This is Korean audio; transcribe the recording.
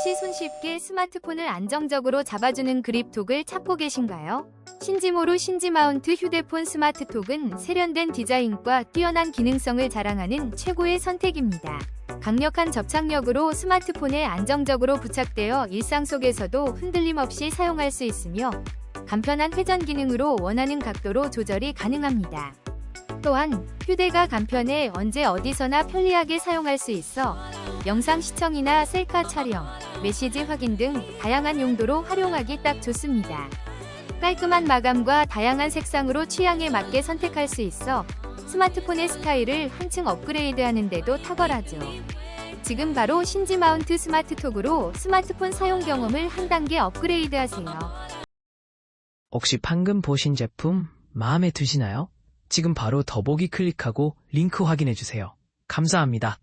혹시 손쉽게 스마트폰을 안정적으로 잡아주는 그립톡을 찾고 계신가요? 신지모로 신지마운트 휴대폰 스마트톡은 세련된 디자인과 뛰어난 기능성을 자랑하는 최고의 선택입니다. 강력한 접착력으로 스마트폰에 안정적으로 부착되어 일상 속에서도 흔들림 없이 사용할 수 있으며 간편한 회전 기능으로 원하는 각도로 조절이 가능합니다. 또한 휴대가 간편해 언제 어디서나 편리하게 사용할 수 있어 영상 시청이나 셀카 촬영, 메시지 확인 등 다양한 용도로 활용하기 딱 좋습니다. 깔끔한 마감과 다양한 색상으로 취향에 맞게 선택할 수 있어 스마트폰의 스타일을 한층 업그레이드하는 데도 탁월하죠. 지금 바로 신지 마운트 스마트톡으로 스마트폰 사용 경험을 한 단계 업그레이드하세요. 혹시 방금 보신 제품 마음에 드시나요? 지금 바로 더보기 클릭하고 링크 확인해주세요. 감사합니다.